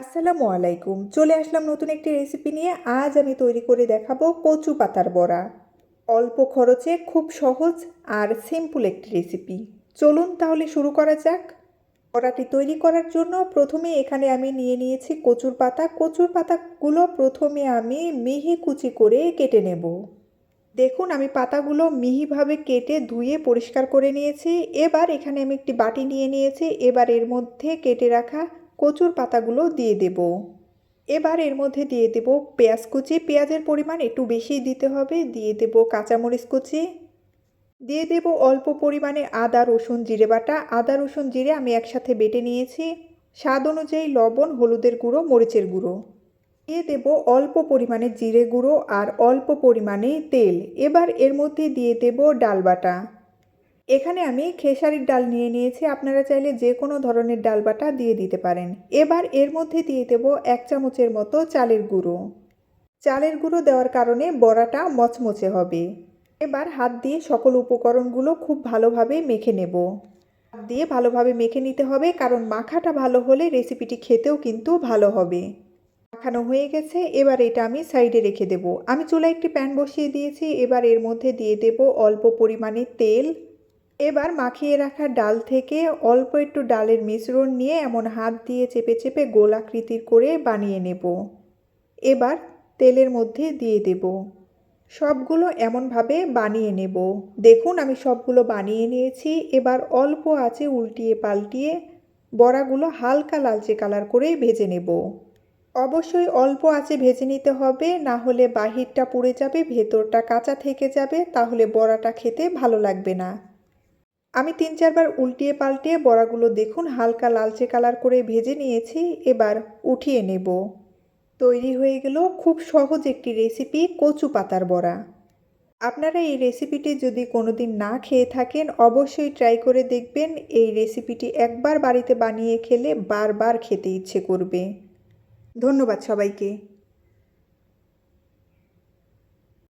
আসসালামু আলাইকুম। চলে আসলাম নতুন একটি রেসিপি নিয়ে। আজ আমি তৈরি করে দেখাবো কচু পাতার বড়া। অল্প খরচে খুব সহজ আর সিম্পল একটি রেসিপি চলুন তাহলে শুরু করা যাক। বড়াটি তৈরি করার জন্য প্রথমে এখানে আমি নিয়ে নিয়েছি কচুর পাতা। কচুর পাতাগুলো প্রথমে আমি মিহি কুচি করে কেটে নেব। দেখুন, আমি পাতাগুলো মিহিভাবে কেটে ধুয়ে পরিষ্কার করে নিয়েছি। এবার এখানে আমি একটি বাটি নিয়ে নিয়েছি। এবার এর মধ্যে কেটে রাখা কচুর পাতাগুলো দিয়ে দেব। এবার এর মধ্যে দিয়ে দেব পেঁয়াজ কুচি। পেঁয়াজের পরিমাণ একটু বেশি দিতে হবে। দিয়ে দেব কাঁচামরিচ কুচি। দিয়ে দেব অল্প পরিমাণে আদা, রসুন, জিরে বাটা। আদা, রসুন, জিরে আমি একসাথে বেটে নিয়েছি। স্বাদ অনুযায়ী লবণ, হলুদের গুঁড়ো, মরিচের গুঁড়ো। দিয়ে দেব অল্প পরিমাণে জিরে গুঁড়ো আর অল্প পরিমাণে তেল। এবার এর মধ্যে দিয়ে দেব ডাল বাটা। এখানে আমি খেসারির ডাল নিয়ে নিয়েছি। আপনারা চাইলে যে কোনো ধরনের ডাল বাটা দিয়ে দিতে পারেন। এবার এর মধ্যে দিয়ে দেব এক চামচের মতো চালের গুঁড়ো। চালের গুঁড়ো দেওয়ার কারণে বড়াটা মচমচে হবে। এবার হাত দিয়ে সকল উপকরণগুলো খুব ভালোভাবে মেখে নেব। হাত দিয়ে ভালোভাবে মেখে নিতে হবে, কারণ মাখাটা ভালো হলে রেসিপিটি খেতেও কিন্তু ভালো হবে। মাখানো হয়ে গেছে, এবার এটা আমি সাইডে রেখে দেব। আমি চুলায় একটি প্যান বসিয়ে দিয়েছি, এবার এর মধ্যে দিয়ে দেব অল্প পরিমাণে তেল। এবার মাখিয়ে রাখা ডাল থেকে অল্প একটু ডালের মিশ্রণ নিয়ে এমন হাত দিয়ে চেপে চেপে গোল আকৃতির করে বানিয়ে নেব। এবার তেলের মধ্যে দিয়ে দেব। সবগুলো এমনভাবে বানিয়ে নেব। দেখুন, আমি সবগুলো বানিয়ে নিয়েছি। এবার অল্প আছে উল্টিয়ে পাল্টিয়ে বড়াগুলো হালকা লালচে কালার করে ভেজে নেব। অবশ্যই অল্প আছে ভেজে নিতে হবে, না হলে বাহিরটা পুড়ে যাবে, ভেতরটা কাঁচা থেকে যাবে, তাহলে বড়াটা খেতে ভালো লাগবে না। আমি তিন চারবার উল্টিয়ে পাল্টিয়ে বড়াগুলো দেখুন হালকা লালচে কালার করে ভেজে নিয়েছি, এবার উঠিয়ে নেব। তৈরি হয়ে গেল খুব সহজ একটি রেসিপি কচু পাতার বড়া। আপনারা এই রেসিপিটি যদি কোনোদিন না খেয়ে থাকেন, অবশ্যই ট্রাই করে দেখবেন, এই রেসিপিটি একবার বাড়িতে বানিয়ে খেলে বারবার খেতে ইচ্ছে করবে। ধন্যবাদ সবাইকে।